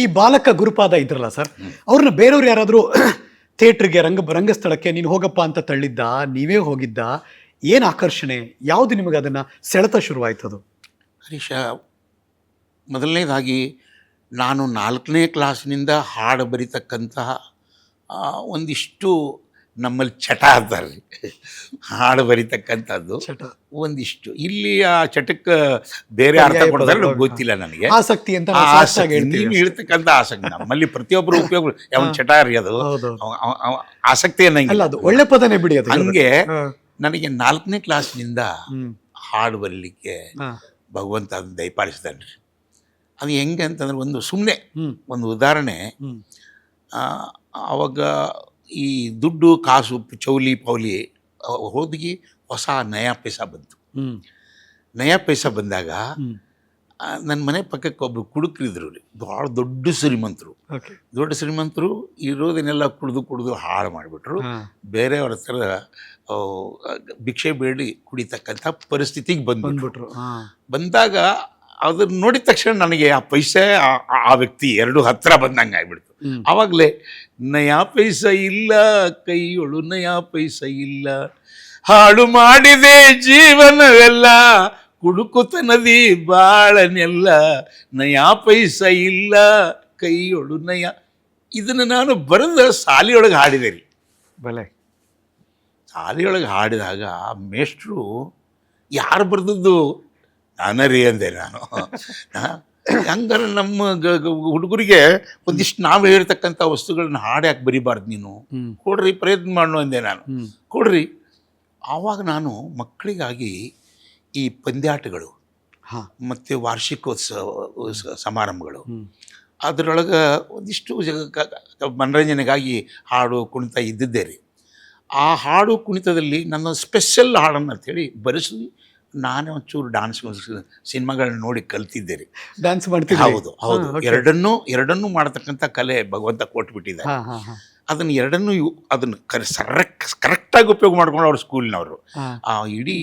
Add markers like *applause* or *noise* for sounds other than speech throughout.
ಈ ಬಾಲಕ ಗುರುಪಾದ ಇದ್ರಲ್ಲ ಸರ್, ಅವ್ರನ್ನ ಬೇರೆಯವ್ರು ಯಾರಾದರೂ *clears throat* ಥಿಯೇಟ್ರಿಗೆ, ರಂಗ, ರಂಗಸ್ಥಳಕ್ಕೆ ನೀನು ಹೋಗಪ್ಪ ಅಂತ ತಳ್ಳಿದ್ದ, ನೀವೇ ಹೋಗಿದ್ದ, ಏನು ಆಕರ್ಷಣೆ? ಯಾವುದು ನಿಮಗೆ ಅದನ್ನು ಸೆಳೆತ ಶುರುವಾಯ್ತದು ಹರೀಶ, ಮೊದಲನೇದಾಗಿ ನಾನು ನಾಲ್ಕನೇ ಕ್ಲಾಸ್ನಿಂದ ಹಾಡು ಬರಿತಕ್ಕಂತಹ ಒಂದಿಷ್ಟು ನಮ್ಮಲ್ಲಿ ಚಟ ಅಂತಾರೆ ಹಾಡು ಬರೀತಕ್ಕಂಥದ್ದು ಚಟ. ಒಂದಿಷ್ಟು. ಇಲ್ಲಿ ಆ ಚಟಕ್ಕೆ ಬೇರೆ ಅರ್ಥ ಪರ್ಯಾಯ ಗೊತ್ತಿಲ್ಲ ನನಗೆ. ಆಸಕ್ತಿ ಅಂತ ಆಸಕ್ತಿ, ನೀವು ಹೇಳ್ತಕ್ಕಂಥ ಆಸಕ್ತಿ. ನಮ್ಮಲ್ಲಿ ಪ್ರತಿಯೊಬ್ಬರು *laughs* ಉಪಯೋಗ ಯಾವ ಚಟ ರೀ ಅದು. ಆಸಕ್ತಿ ಅನ್ನಂಗಿಲ್ಲ. ಅದು ಒಳ್ಳೆ ಪದನೇ ಬಿಡಿ ಅದು. ಹಂಗೆ ನನಗೆ ನಾಲ್ಕನೇ ಕ್ಲಾಸ್ನಿಂದ ಹಾಡು ಬರಲಿಕ್ಕೆ ಭಗವಂತ ಅದನ್ನ ದಯಪಾಲಿಸ್ತಾನೆ ಅದು ಹೆಂಗೆ ಅಂತಂದ್ರೆ ಒಂದು ಸುಮ್ಮನೆ ಒಂದು ಉದಾಹರಣೆ ಆ, ಆವಾಗ ಈ ದುಡ್ಡು ಕಾಸು ಚೌಲಿ ಪೌಲಿ ಹೋದಗಿ ಹೊಸ ನಯಾ ಪೈಸ ಬಂತು. ನಯ ಪೈಸಾ ಬಂದಾಗ ನನ್ನ ಮನೆ ಪಕ್ಕಕ್ಕೆ ಒಬ್ಬರು ಕುಡುಕರಿದ್ರು ರೀ ಭಾಳ ದೊಡ್ಡ ಶ್ರೀಮಂತರು. ದೊಡ್ಡ ಶ್ರೀಮಂತರು ಇರೋದನ್ನೆಲ್ಲ ಕುಡಿದು ಕುಡಿದು ಹಾಳು ಮಾಡಿಬಿಟ್ರು. ಬೇರೆಯವ್ರ ಹತ್ರ ಭಿಕ್ಷೆ ಬೇಡಿ ಕುಡಿತಕ್ಕಂಥ ಪರಿಸ್ಥಿತಿಗೆ ಬಂದ್ಬಿಟ್ರು. ಬಂದಾಗ ಅದನ್ನ ನೋಡಿದ ತಕ್ಷಣ ನನಗೆ ಆ ಪೈಸೆ ಆ- ವ್ಯಕ್ತಿ ಎರಡು ಹತ್ತಿರ ಬಂದಂಗೆ ಆಗ್ಬಿಡ್ತು. ಅವಾಗಲೇ ಆವಾಗಲೇ ನಯಾ ಪೈಸ ಇಲ್ಲ ಕೈಯೊಳು ನಯಾ ಪೈಸ ಇಲ್ಲ. ಹಾಳು ಮಾಡಿದೆ ಜೀವನವೆಲ್ಲ ಕುಡುಕುತ ನದಿ ಬಾಳನೆಲ್ಲ. ನಯಾ ಪೈಸ ಇಲ್ಲ ಕೈಯೊಳು ನಯ. ಇದನ್ನು ನಾನು ಬರೆದ ಸಾಲಿಯೊಳಗೆ ಹಾಡಿದೆ ರೀ. ಬಲೆ. ಸಾಲಿಯೊಳಗೆ ಹಾಡಿದಾಗ ಮೇಷ್ಟ್ರು ಯಾರು ಬರೆದದ್ದು? ನಾನೇ ರೀ ಅಂದೆ ನಾನು. ಹಂಗಾರೆ ನಮ್ಮ ಹುಡುಗರಿಗೆ ಒಂದಿಷ್ಟು ನಾವು ಹೇಳ್ತಕ್ಕಂಥ ವಸ್ತುಗಳನ್ನ ಹಾಡು ಯಾಕೆ ಬರಿಬಾರ್ದು ನೀನು. ಕೊಡ್ರಿ ಪ್ರಯತ್ನ ಮಾಡು ಅಂದೆ ನಾನು. ಕೊಡ್ರಿ. ಆವಾಗ ನಾನು ಮಕ್ಕಳಿಗಾಗಿ ಈ ಪಂದ್ಯಾಟಗಳು ಹಾಂ. ಮತ್ತು ವಾರ್ಷಿಕೋತ್ಸವ ಸಮಾರಂಭಗಳು ಅದರೊಳಗೆ ಒಂದಿಷ್ಟು ಮನರಂಜನೆಗಾಗಿ ಹಾಡು ಕುಣಿತ ಇದ್ದಿದ್ದೇ ರೀ. ಆ ಹಾಡು ಕುಣಿತದಲ್ಲಿ ನನ್ನ ಸ್ಪೆಷಲ್ ಹಾಡನ್ನು ಅಂತೇಳಿ ಬರೆಸಿ ನಾನೇ ಒಂಚೂರು ಡಾನ್ಸ್ ಸಿನಿಮಾಗಳನ್ನ ನೋಡಿ ಕಲ್ತಿದ್ದೆ ರೀ ಡ್ಯಾನ್ಸ್ ಮಾಡ್ತೀವಿ ಹೌದು. ಹೌದು ಎರಡನ್ನೂ ಎರಡನ್ನೂ ಮಾಡತಕ್ಕಂಥ ಕಲೆ ಭಗವಂತ ಕೊಟ್ಬಿಟ್ಟಿದೆ ಅದನ್ನು ಎರಡನ್ನೂ ಅದನ್ನು ಕರೆ ಸರಕ್ ಕರೆಕ್ಟಾಗಿ ಉಪಯೋಗ ಮಾಡ್ಕೊಂಡು ಅವ್ರ ಸ್ಕೂಲಿನವರು ಆ ಇಡೀ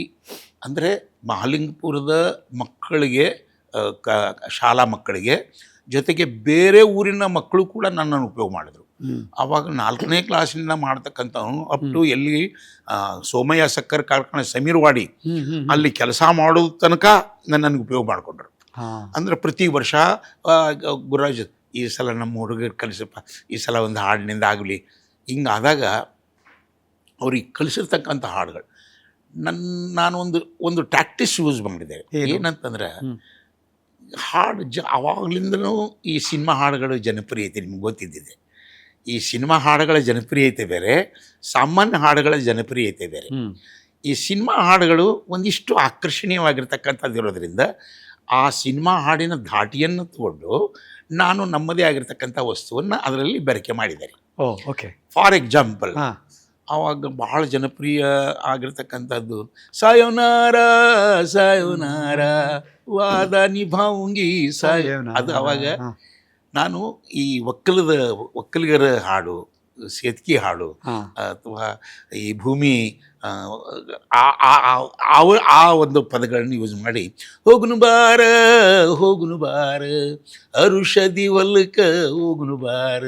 ಅಂದರೆ ಮಹಾಲಿಂಗಪುರದ ಮಕ್ಕಳಿಗೆ ಕ ಶಾಲಾ ಮಕ್ಕಳಿಗೆ ಜೊತೆಗೆ ಬೇರೆ ಊರಿನ ಮಕ್ಕಳು ಕೂಡ ನನ್ನನ್ನು ಉಪಯೋಗ ಮಾಡಿದ್ರು. ಆವಾಗ ನಾಲ್ಕನೇ ಕ್ಲಾಸಿಂದ ಮಾಡ್ತಕ್ಕಂಥವನು ಅಪ್ ಟು ಎಲ್ಲಿ ಸೋಮಯ್ಯ ಸಕ್ಕರ್ ಕಾರ್ಖಾನೆ ಸಮೀರ್ವಾಡಿ ಅಲ್ಲಿ ಕೆಲಸ ಮಾಡೋ ತನಕ ನನ್ನನ್ನು ಉಪಯೋಗ ಮಾಡಿಕೊಂಡ್ರು. ಅಂದ್ರೆ ಪ್ರತಿ ವರ್ಷ ಗುರುರಾಜ್ ಈ ಸಲ ನಮ್ಮ ಹುಡುಗರು ಕಲಿಸಪ್ಪ ಈ ಸಲ ಒಂದು ಹಾಡಿನಿಂದ ಆಗಲಿ. ಹಿಂಗಾದಾಗ ಅವ್ರಿಗೆ ಕಲಿಸಿರ್ತಕ್ಕಂಥ ಹಾಡುಗಳು. ನನ್ನ ನಾನು ಒಂದು ಒಂದು ಟ್ಯಾಕ್ಟಿಸ್ ಯೂಸ್ ಮಾಡಿದೆ. ಏನು? ಏನಂತಂದ್ರೆ ಹಾಡು ಜ ಅವಾಗಲಿಂದನೂ ಈ ಸಿನಿಮಾ ಹಾಡುಗಳು ಜನಪ್ರಿಯತೆ ನಿಮ್ಗೆ ಗೊತ್ತಿದ್ದಿದೆ. ಈ ಸಿನಿಮಾ ಹಾಡುಗಳ ಜನಪ್ರಿಯತೆ ಬೇರೆ ಸಾಮಾನ್ಯ ಹಾಡುಗಳ ಜನಪ್ರಿಯತೆ ಬೇರೆ. ಈ ಸಿನಿಮಾ ಹಾಡುಗಳು ಒಂದಿಷ್ಟು ಆಕರ್ಷಣೀಯವಾಗಿರ್ತಕ್ಕಂಥದ್ದು ಇರೋದ್ರಿಂದ ಆ ಸಿನಿಮಾ ಹಾಡಿನ ಧಾಟಿಯನ್ನು ತಗೊಂಡು ನಾನು ನಮ್ಮದೇ ಆಗಿರ್ತಕ್ಕಂಥ ವಸ್ತುವನ್ನು ಅದರಲ್ಲಿ ಬೆರಕೆ ಮಾಡಿದ್ದಾರೆ ಓಕೆ. ಫಾರ್ ಎಕ್ಸಾಂಪಲ್ ಆವಾಗ ಬಹಳ ಜನಪ್ರಿಯ ಆಗಿರ್ತಕ್ಕಂಥದ್ದು ಸಾಯೋನಾರ ಸಾಯೋನಾರ ವಾದ ನಿಭಾವಂಗಿ ಸಾಯೋನ ಅದು ಅವಾಗ ನಾನು ಈ ಒಕ್ಕಲದ ಒಕ್ಕಲಿಗರ ಹಾಡು ಸೇತ್ಕಿ ಹಾಡು ಅಥವಾ ಈ ಭೂಮಿ ಆ- ಆ ಒಂದು ಪದಗಳನ್ನು ಯೂಸ್ ಮಾಡಿ ಹೋಗುನು ಬಾರ ಹೋಗುನು ಬಾರ ಅರುಷದಿ ಒಲ್ಕ ಹೋಗುನು ಬಾರ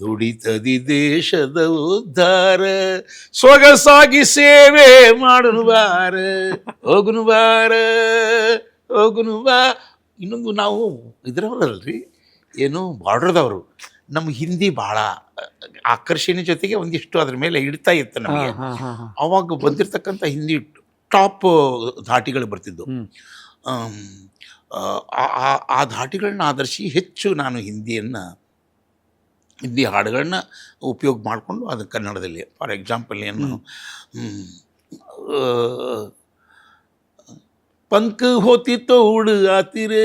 ದುಡಿತದಿ ದೇಶದ ಉದ್ಧಾರ ಸೊಗಸಾಗಿ ಸೇವೆ ಮಾಡುನು ಬಾರ ಹೋಗುನು ಬಾರ ಹೋಗುನು ಬಾ. ಇನ್ನೊಂದು ನಾವು ಇದರವರಲ್ರಿ. ಏನು ಬಾರ್ಡ್ರದವರು. ನಮ್ಮ ಹಿಂದಿ ಭಾಳ ಆಕರ್ಷಣೆ ಜೊತೆಗೆ ಒಂದಿಷ್ಟು ಅದ್ರ ಮೇಲೆ ಇಡ್ತಾ ಇತ್ತು ನಮಗೆ. ಅವಾಗ ಬಂದಿರತಕ್ಕಂಥ ಹಿಂದಿ ಟಾಪ್ ಧಾಟಿಗಳು ಬರ್ತಿದ್ದು ಆ- ಆ- ಆ ಧಾಟಿಗಳನ್ನ ಆಧರಿಸಿ ಹೆಚ್ಚು ನಾನು ಹಿಂದಿಯನ್ನು ಹಿಂದಿ ಹಾಡುಗಳನ್ನ ಉಪಯೋಗ ಮಾಡಿಕೊಂಡು ಅದು ಕನ್ನಡದಲ್ಲಿ. ಫಾರ್ ಎಕ್ಸಾಂಪಲ್ ಏನು ಪಂಕ್ ಹೋತಿ ತೋಡು ಆತಿರೇ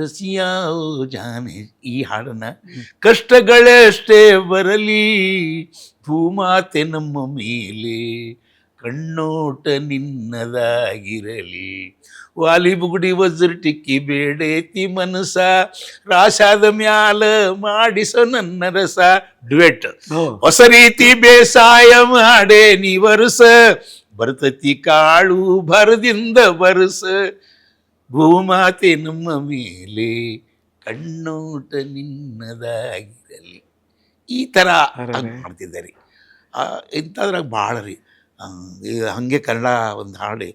ರಸಿಯಾ ಓ ಜಾನೆ ಈ ಹಾಡನ್ನ ಕಷ್ಟಗಳಷ್ಟೇ ಬರಲಿ ಭೂಮಾತೆ ನಮ್ಮ ಮೇಲೆ ಕಣ್ಣೋಟ ನಿನ್ನದಾಗಿರಲಿ. ವಾಲಿ ಬುಗುಡಿ ವಜ್ರ ಟಿಕ್ಕಿ ಬೇಡೇತಿ ಮನಸ ರಾಸಾದ ಮ್ಯಾಲ ಮಾಡಿಸೋ ನನ್ನ ರಸ. ಡ್ವೆಟ್ ಹೊಸ ರೀತಿ ಬೇಸಾಯ ಮಾಡೇ ನೀ ವರುಸ ಬರ್ತತಿ ಕಾಳು ಭರದಿಂದ ಬರುಸ ಭೂಮಾತೆ ನಮ್ಮ ಮೇಲೆ ಕಣ್ಣೋಟ ನಿನ್ನದಾಗಿರಲಿ. ಈ ಥರ ಮಾಡ್ತಿದ್ದಾರೆ. ಇಂಥದ್ರಾಗ ಭಾಳ ರೀ ಹಂಗೆ ಕನ್ನಡ ಒಂದು ಹಾಡು.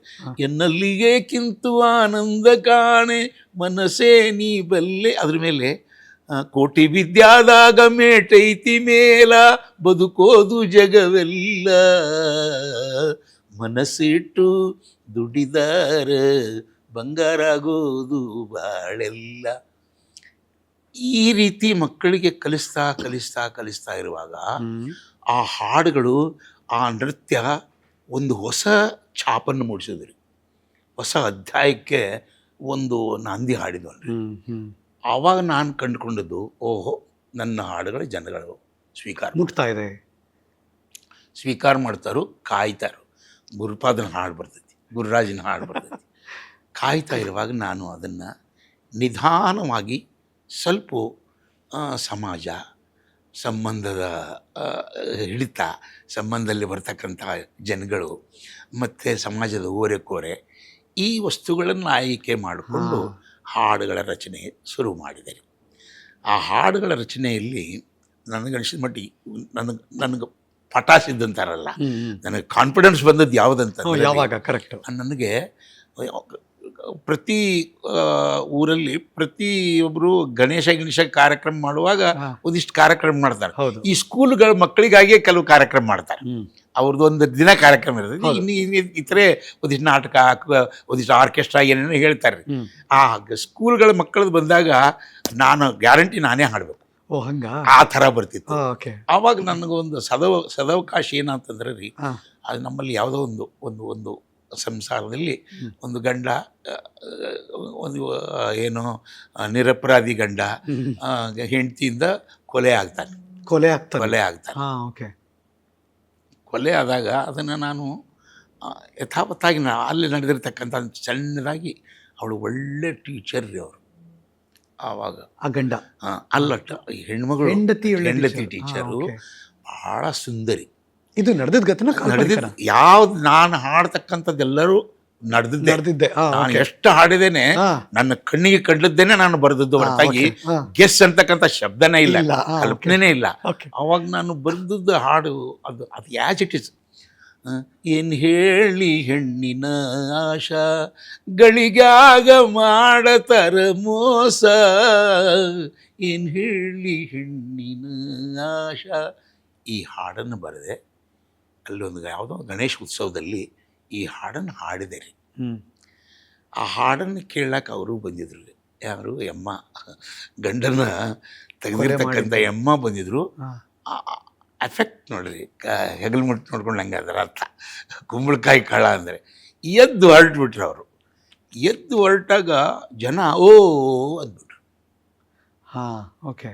ಎನ್ನಲ್ಲಿಗೆ ಕಿಂತು ಆನಂದ ಕಾಣೆ ಮನಸ್ಸೇ ನೀ ಬಲ್ಲೆ. ಅದ್ರ ಮೇಲೆ ಕೋಟಿ ವಿದ್ಯಾದಾಗ ಮೇಟೈತಿ ಮೇಲ ಬದುಕೋದು ಜಗವೆಲ್ಲ. ಮನಸ್ಸಿಟ್ಟು ದುಡಿದಾರ ಬಂಗಾರಾಗೋದು ಬಾಳೆಲ್ಲ. ಈ ರೀತಿ ಮಕ್ಕಳಿಗೆ ಕಲಿಸ್ತಾ ಕಲಿಸ್ತಾ ಕಲಿಸ್ತಾ ಇರುವಾಗ ಆ ಹಾಡುಗಳು ಆ ನೃತ್ಯ ಒಂದು ಹೊಸ ಛಾಪನ್ನು ಮೂಡಿಸಿದ್ರಿ. ಹೊಸ ಅಧ್ಯಾಯಕ್ಕೆ ಒಂದು ನಾಂದಿ ಹಾಡಿದ್ವಲ್ರಿ. ಆವಾಗ ನಾನು ಕಂಡುಕೊಂಡದ್ದು ಓಹೋ ನನ್ನ ಹಾಡುಗಳು ಜನಗಳು ಸ್ವೀಕಾರ ಮುಟ್ತಾ ಇದೆ. ಸ್ವೀಕಾರ ಮಾಡ್ತಾರೋ ಕಾಯ್ತಾರೋ. ಗುರುಪಾದನ ಹಾಡು ಬರ್ತೈತಿ ಗುರುರಾಜನ ಹಾಡು ಬರ್ತೈತಿ. ಕಾಯ್ತಾ ಇರುವಾಗ ನಾನು ಅದನ್ನು ನಿಧಾನವಾಗಿ ಸ್ವಲ್ಪ ಸಮಾಜ ಸಂಬಂಧದ ಹಿಡಿತ ಸಂಬಂಧದಲ್ಲಿ ಬರ್ತಕ್ಕಂಥ ಜನಗಳು ಮತ್ತು ಸಮಾಜದ ಓರೆಕೋರೆ ಈ ವಸ್ತುಗಳನ್ನು ಆಯ್ಕೆ ಮಾಡಿಕೊಂಡು ಹಾಡುಗಳ ರಚನೆ ಶುರು ಮಾಡಿದೆ. ಆ ಹಾಡುಗಳ ರಚನೆಯಲ್ಲಿ ನನಗೆ ಮಟ್ಟಿಗೆ ನನಗೆ ನನಗೆ ಪಟಾಸಿದ್ದಂತಾರಲ್ಲ. ನನಗೆ ಕಾನ್ಫಿಡೆನ್ಸ್ ಬಂದದ್ದು ಯಾವುದಂತ ಯಾವಾಗ? ಕರೆಕ್ಟ್ ನನಗೆ ಪ್ರತಿ ಊರಲ್ಲಿ ಪ್ರತಿಯೊಬ್ಬರು ಗಣೇಶ ಗಣೇಶ ಕಾರ್ಯಕ್ರಮ ಮಾಡುವಾಗ. ಒಂದಿಷ್ಟು ಕಾರ್ಯಕ್ರಮ ಮಾಡ್ತಾರೆ ಈ ಸ್ಕೂಲ್ಗಳ ಮಕ್ಕಳಿಗಾಗಿಯೇ ಕೆಲವು ಕಾರ್ಯಕ್ರಮ ಮಾಡ್ತಾರೆ. ಅವ್ರದ್ದು ಒಂದು ದಿನ ಕಾರ್ಯಕ್ರಮ ಇರ್ತದೆ. ಇನ್ನು ಇತರೆ ಒಂದಿಷ್ಟು ನಾಟಕ ಒಂದಿಷ್ಟು ಆರ್ಕೆಸ್ಟ್ರಾ ಏನೇನೋ ಹೇಳ್ತಾರೆ. ಆ ಸ್ಕೂಲ್ಗಳ ಮಕ್ಕಳದ್ದು ಬಂದಾಗ ನಾನು ಗ್ಯಾರಂಟಿ ನಾನೇ ಹಾಡಬೇಕು ಓ ಹಂಗ ಆ ಥರ ಬರ್ತಿತ್ತು ಆವಾಗ ನನಗೊಂದು ಸದವ ಸದವಕಾಶ ಏನಂತಂದ್ರೆ ರೀ. ಅದು ನಮ್ಮಲ್ಲಿ ಯಾವುದೋ ಒಂದು ಒಂದು ಒಂದು ಸಂಸಾರದಲ್ಲಿ ಒಂದು ಗಂಡ ಒಂದು ಏನು ನಿರಪರಾಧಿ ಗಂಡ ಹೆಂಡತಿಯಿಂದ ಕೊಲೆ ಆಗ್ತಾನೆ. ಕೊಲೆ ಆಗ್ತಾನೆ. ಕೊಲೆ ಆಗ್ತಾನೆ. ಓಕೆ. ಕೊಲೆ ಆದಾಗ ಅದನ್ನು ನಾನು ಯಥಾವತ್ತಾಗಿ ನಾ ಅಲ್ಲಿ ನಡೆದಿರ್ತಕ್ಕಂಥ ಚೆನ್ನಾಗಿ ಸಣ್ಣದಾಗಿ ಅವಳು ಒಳ್ಳೆ ಟೀಚರ್ ರೀ ಅವರು. ಆವಾಗ. ಆ ಗಂಡ. ಅಲ್ಲಟ್ಟ ಅಲ್ಲಟ ಈ ಹೆಣ್ಮಗಳು. ಹೆಂಡತಿ ಹೆಂಡತಿ ಟೀಚರು ಭಾಳ ಸುಂದರಿ. ಇದು ನಡೆದಿದ್ದ ಗತನ ನಡೆದಿದ್ದ ಯಾವ್ದು ನಾನು ಹಾಡ್ತಕ್ಕಂಥದ್ದೆಲ್ಲರೂ ನಡೆದಿದ್ದೆ. ನಡೆದಿದ್ದೆ. ನಾನು ಎಷ್ಟು ಹಾಡಿದ್ದೇನೆ ನನ್ನ ಕಣ್ಣಿಗೆ ಕಂಡಿದ್ದೇನೆ ನಾನು ಬರೆದದ್ದು ಹೊರತಾಗಿ ಗೆಸ್ ಅಂತಕ್ಕಂಥ ಶಬ್ದನೇ ಇಲ್ಲ ಕಲ್ಪನೆನೇ ಇಲ್ಲ. ಅವಾಗ ನಾನು ಬರೆದದ್ದು ಹಾಡು ಅದು ಅದು ಯಾಸ್ ಇಟ್ ಇಸ್ ಏನು ಹೇಳಿ ಹೆಣ್ಣಿನ ಆಶಾ ಗಳಿಗಾಗ ಮಾಡತರ ಮೋಸ. ಏನು ಹೇಳಿ ಹೆಣ್ಣಿನ ಆಶಾ ಈ ಹಾಡನ್ನು ಬರೆದೆ. ಅಲ್ಲೊಂದು ಯಾವುದೋ ಗಣೇಶ ಉತ್ಸವದಲ್ಲಿ ಈ ಹಾಡನ್ನು ಹಾಡಿದೆ ರೀ. ಆ ಹಾಡನ್ನು ಕೇಳಕ್ಕೆ ಅವರು ಬಂದಿದ್ರು. ರೀ ಯಾರು? ಎಮ್ಮ. ಗಂಡನ ತೆಗೆದಿರ್ತಕ್ಕಂಥ. ಎಮ್ಮ ಬಂದಿದ್ರು. ಎಫೆಕ್ಟ್ ನೋಡ್ರಿ. ಕ ಹೆಗಲು ಮುಟ್ಟು ನೋಡ್ಕೊಂಡು ಹಂಗೆ ಅದರ ಅರ್ಥ. ಕುಂಬಳಕಾಯಿ ಕಾಳ ಅಂದರೆ ಎದ್ದು ಹೊರಟ್ಬಿಟ್ರು ಅವರು. ಎದ್ದು ಹೊರಟಾಗ ಜನ ಓ ಅಂದ್ಬಿಟ್ರು. ಹಾ ಓಕೆ.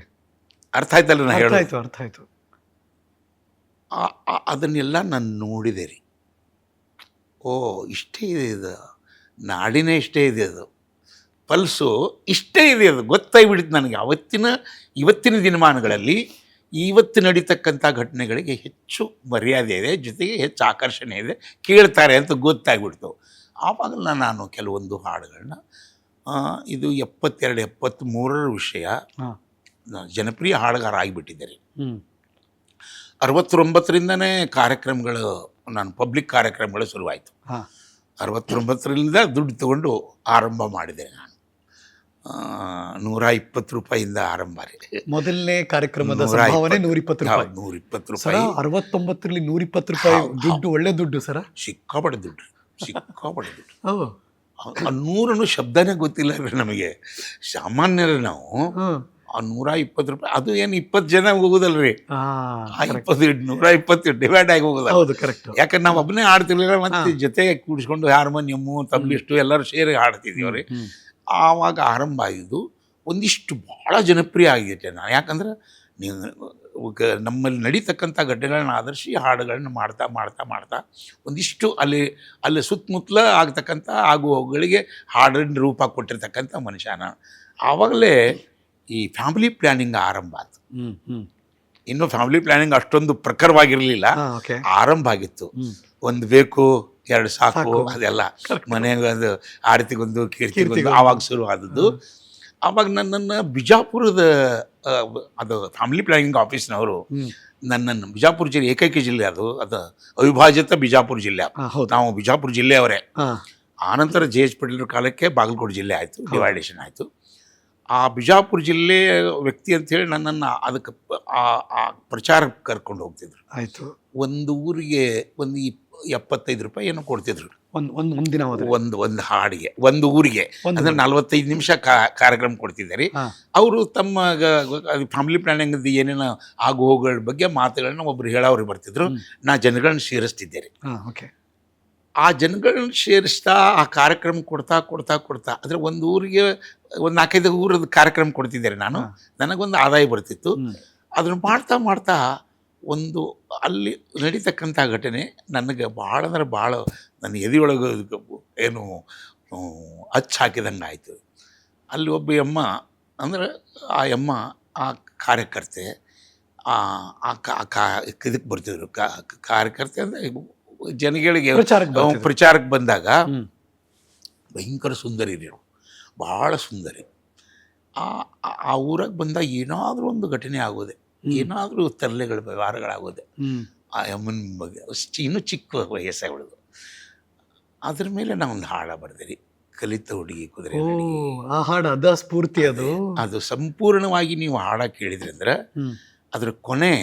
ಅರ್ಥ ಆಯ್ತಲ್ಲ ನಾನು ಹೇಳೋದು? ಆಯ್ತು ಅರ್ಥ ಆಯ್ತು. ಅದನ್ನೆಲ್ಲ ನಾನು ನೋಡಿದೆ ರೀ. ಓ ಇಷ್ಟೇ ಇದೆ ಇದು. ನಾಡಿನೇ ಇಷ್ಟೇ ಇದೆ ಅದು. ಪಲ್ಸು ಇಷ್ಟೇ ಇದೆ ಅದು. ಗೊತ್ತಾಗ್ಬಿಟ್ಟಿತ್ತು ನನಗೆ. ಅವತ್ತಿನ ಇವತ್ತಿನ ದಿನಮಾನಗಳಲ್ಲಿ ಇವತ್ತು ನಡೀತಕ್ಕಂಥ ಘಟನೆಗಳಿಗೆ ಹೆಚ್ಚು ಮರ್ಯಾದೆ ಇದೆ. ಜೊತೆಗೆ ಹೆಚ್ಚು ಆಕರ್ಷಣೆ ಇದೆ. ಕೇಳ್ತಾರೆ ಅಂತ ಗೊತ್ತಾಗ್ಬಿಡ್ತು ಆವಾಗ ನಾನು ಕೆಲವೊಂದು ಹಾಡುಗಳನ್ನ ಇದು ಎಪ್ಪತ್ತೆರಡು ಎಪ್ಪತ್ತ್ಮೂರರ ವಿಷಯ. ಜನಪ್ರಿಯ ಹಾಡುಗಾರ ಆಗಿಬಿಟ್ಟಿದ್ದಾರೆ ಅರವತ್ತೊಂಬತ್ತರಿಂದನೇ ಕಾರ್ಯಕ್ರಮಗಳು ನಾನು ಪಬ್ಲಿಕ್ ಕಾರ್ಯಕ್ರಮಗಳು ಶುರುವಾಯಿತು. ಹಾ. ಅರವತ್ತೊಂಬತ್ತರಿಂದ ದುಡ್ಡು ತಗೊಂಡು ಆರಂಭ ಮಾಡಿದೆ ನಾನು. ನೂರ ಇಪ್ಪತ್ತು ರೂಪಾಯಿಂದ ಆರಂಭ ಮೊದಲನೇ ಕಾರ್ಯಕ್ರಮದ ಸಂಭಾವನೆ. ನೂರ ಇಪ್ಪತ್ತು ರೂಪಾಯಿ. ನೂರ ಇಪ್ಪತ್ತು ರೂಪಾಯಿ. ಅರವತ್ತೊಂಬತ್ತರಲ್ಲಿ ನೂರ ಇಪ್ಪತ್ತು ರೂಪಾಯಿ ದುಡ್ಡು ಒಳ್ಳೆ ದುಡ್ಡು ಸರ? ಸಿಕ್ಕಾಪಡೆ ದುಡ್ಡು ಸಿಕ್ಕಾಪಡೆ ದುಡ್ಡು. ನೂರನ್ನು ಶಬ್ದನೇ ಗೊತ್ತಿಲ್ಲ ನಮಗೆ. ಸಾಮಾನ್ಯರು ನಾವು ಆ ನೂರ ಇಪ್ಪತ್ತು ರೂಪಾಯಿ ಅದು ಏನು ಇಪ್ಪತ್ತು ಜನ ಹೋಗುದಲ್ರಿ. ಇಪ್ಪತ್ತು ನೂರ ಇಪ್ಪತ್ತು ಡಿವೈಡ್ ಆಗಿ ಹೋಗುದ ಹೌದು ಕರೆಕ್ಟ್ ಯಾಕಂದ್ರೆ ನಾವು ಒಬ್ಬನೇ ಆಡ್ತಿರ್ಲಿಲ್ಲ ಮತ್ತೆ ಜೊತೆಗೆ ಕೂಡಿಸ್ಕೊಂಡು ಹಾರ್ಮೋನಿಯಮ್ಮು ತಬ್ಲಿಷ್ಟು ಎಲ್ಲರೂ ಸೇರಿ ಆಡ್ತಿದ್ದೀವಿ ರೀ ಆವಾಗ ಆರಂಭ ಆಗಿದ್ದು ಒಂದಿಷ್ಟು ಭಾಳ ಜನಪ್ರಿಯ ಆಗಿದೆ ನಾನು ಯಾಕಂದ್ರೆ ನೀವು ನಮ್ಮಲ್ಲಿ ನಡೀತಕ್ಕಂಥ ಘಟನೆಗಳನ್ನ ಆಧರಿಸಿ ಹಾಡುಗಳನ್ನ ಮಾಡ್ತಾ ಮಾಡ್ತಾ ಮಾಡ್ತಾ ಒಂದಿಷ್ಟು ಅಲ್ಲಿ ಅಲ್ಲಿ ಸುತ್ತಮುತ್ತಲ ಆಗ್ತಕ್ಕಂಥ ಆಗು ಹೋಗುಗಳಿಗೆ ಹಾಡಿನ ರೂಪ ಕೊಟ್ಟಿರ್ತಕ್ಕಂಥ ಮನುಷ್ಯನ. ಆವಾಗಲೇ ಈ ಫ್ಯಾಮಿಲಿ ಪ್ಲ್ಯಾನಿಂಗ್ ಆರಂಭ ಆಯ್ತು. ಇನ್ನು ಫ್ಯಾಮಿಲಿ ಪ್ಲ್ಯಾನಿಂಗ್ ಅಷ್ಟೊಂದು ಪ್ರಖರವಾಗಿರಲಿಲ್ಲ. ಆರಂಭ ಆಗಿತ್ತು. ಒಂದು ಬೇಕು ಎರಡು ಸಾಕು. ಅದೆಲ್ಲ. ಮನೆಗೊಂದು ಒಂದು ಆರತಿಗೊಂದು ಕೀರ್ತಿಗೊಂದು. ಆವಾಗ ಶುರು ಆದದ್ದು. ಆವಾಗ ನನ್ನನ್ನು ಬಿಜಾಪುರದ ಅದು ಫ್ಯಾಮಿಲಿ ಪ್ಲಾನಿಂಗ್ ಆಫೀಸ್ನವರು. ನನ್ನನ್ನು ಬಿಜಾಪುರ ಜಿಲ್ಲೆ ಏಕೈಕ ಜಿಲ್ಲೆ ಅದು ಅದು ಅವಿಭಾಜಿತ ಬಿಜಾಪುರ ಜಿಲ್ಲೆ ನಾವು ಬಿಜಾಪುರ ಜಿಲ್ಲೆಯವರೇ. ಆನಂತರ ಜೆ ಎಚ್ ಪಟೇಲ್ ಕಾಲಕ್ಕೆ ಬಾಗಲಕೋಟೆ ಜಿಲ್ಲೆ ಆಯಿತು ಡಿವೈಡೇಷನ್ ಆಯಿತು. ಆ ಬಿಜಾಪುರ ಜಿಲ್ಲೆ ವ್ಯಕ್ತಿ ಅಂತೇಳಿ ನನ್ನನ್ನು ಅದಕ್ಕೆ ಆ- ಆ ಪ್ರಚಾರಕ್ಕೆ ಕರ್ಕೊಂಡು ಹೋಗ್ತಿದ್ರು. ಆಯಿತು. ಒಂದು ಊರಿಗೆ ಒಂದು ಇಪ್ ಎಪ್ಪತ್ತೈದು ರೂಪಾಯಿ ಏನೋ ಕೊಡ್ತಿದ್ರು. ಒಂದು ಒಂದು ಮುಂದಿನ ಒಂದು ಒಂದು ಹಾಡಿಗೆ ಒಂದು ಊರಿಗೆ. ಅಂದ್ರೆ ನಲವತ್ತೈದು ನಿಮಿಷ ಕಾರ್ಯಕ್ರಮ ಕೊಡ್ತಿದ್ದಾರೆ. ಅವರು ತಮ್ಮ ಫ್ಯಾಮಿಲಿ ಪ್ಲಾನಿಂಗ್ ಏನೇನು ಆಗು ಹೋಗುಗಳ ಬಗ್ಗೆ ಮಾತುಗಳನ್ನ ಒಬ್ರು ಹೇಳೋರು ಬರ್ತಿದ್ರು. ನಾ ಜನಗಳನ್ನ ಸೇರಿಸ್ತಿದ್ದೆ ರೀ. ಹಾ ಓಕೆ ಆ ಜನಗಳನ್ನ ಸೇರಿಸ್ತಾ ಆ ಕಾರ್ಯಕ್ರಮ ಕೊಡ್ತಾ ಕೊಡ್ತಾ ಕೊಡ್ತಾ ಅಂದರೆ ಒಂದು ಊರಿಗೆ ಒಂದು ನಾಲ್ಕೈದು ಊರದ ಕಾರ್ಯಕ್ರಮ ಕೊಡ್ತಿದ್ದೆ ನಾನು. ನನಗೊಂದು ಆದಾಯ ಬರ್ತಿತ್ತು. ಅದನ್ನ ಮಾಡ್ತಾ ಮಾಡ್ತಾ ಒಂದು ಅಲ್ಲಿ ನಡೀತಕ್ಕಂಥ ಘಟನೆ ನನಗೆ ಭಾಳ ಅಂದ್ರೆ ಭಾಳ ನನ್ನ ಎದೆಯೊಳಗೆ ಏನು ಹಚ್ಚು ಹಾಕಿದಂಗೆ ಆಯಿತು. ಅಲ್ಲಿ ಒಬ್ಬ ಅಮ್ಮ ಅಂದ್ರೆ ಆ ಅಮ್ಮ ಆ ಕಾರ್ಯಕರ್ತೆ ಆ ಆ ಕಾ- ಕಾ- ಇದಕ್ಕೆ ಬರ್ತಿದ್ರು. ಕಾ- ಕಾರ್ಯಕರ್ತೆ ಅಂದರೆ ಜನಗಳಿಗೆ ಪ್ರಚಾರಕ್ಕೆ ಬಂದಾಗ. ಭಯಂಕರ ಸುಂದರಿ ರೀ ಅವ್ಳು. ಭಾಳ ಸುಂದರಿ ಆ ಆ- ಊರಾಗ ಬಂದಾಗ ಏನಾದರೂ ಒಂದು ಘಟನೆ ಆಗೋದೆ ಏನಾದರೂ ತರಲೆಗಳು ವ್ಯವಹಾರಗಳಾಗೋದೆ. ಆ ಅಮ್ಮನ ಬಗ್ಗೆ ಅಷ್ಟು ಇನ್ನೂ ಚಿಕ್ಕ ವಯಸ್ಸಾಗಿ ಉಳಿದು ಅದ್ರ ಮೇಲೆ ನಾವು ಒಂದು ಹಾಡ ಬರ್ದಿರಿ ಕಲಿತ ಹುಡುಗಿ ಕುದುರೆ ಆ ಹಾಡು ಅದ ಸ್ಫೂರ್ತಿ ಅದು ಅದು ಸಂಪೂರ್ಣವಾಗಿ ನೀವು ಹಾಡ ಕೇಳಿದ್ರಿ ಅಂದ್ರೆ. ಅದ್ರ ಕೊನೆ.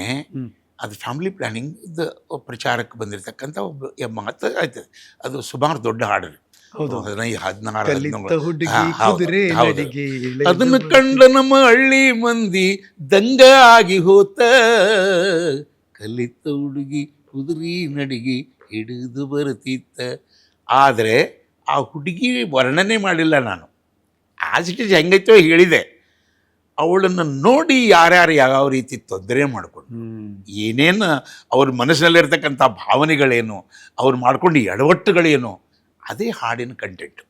ಅದು ಫ್ಯಾಮಿಲಿ ಪ್ಲಾನಿಂಗ್ ಪ್ರಚಾರಕ್ಕೆ ಬಂದಿರತಕ್ಕಂಥ ಒಬ್ಬ ಮಾತು ಆಯ್ತು ಅದು ಸುಮಾರು ದೊಡ್ಡ ಹಾಡು. ಹೌದು. ಹದಿನೈದು ಹದಿನಾರು ಅದನ್ನ. ಕಂಡ ನಮ್ಮ ಹಳ್ಳಿ ಮಂದಿ ದಂಗ ಆಗಿ ಹೋತ ಕಲಿತ ಹುಡುಗಿ ಕುದುರಿ ನಡಿಗೆ ಹಿಡಿದು ಬರುತ್ತಿತ್ತ ಆದರೆ ಆ ಹುಡುಗಿ ವರ್ಣನೆ ಮಾಡಿಲ್ಲ ನಾನು. ಆಸ್ ಇಟ್ ಹೆಂಗೈತೋ ಹೇಳಿದೆ. ಅವಳನ್ನು ನೋಡಿ ಯಾರ್ಯಾರು ಯಾವ ರೀತಿ ತೊಂದರೆ ಮಾಡಿಕೊಂಡು. ಏನೇನು ಅವ್ರ ಮನಸ್ಸಿನಲ್ಲಿರ್ತಕ್ಕಂಥ ಭಾವನೆಗಳೇನು ಅವ್ರು ಮಾಡ್ಕೊಂಡು ಎಡವಟ್ಟುಗಳೇನು ಅದೇ ಹಾಡಿನ ಕಂಟೆಂಟ್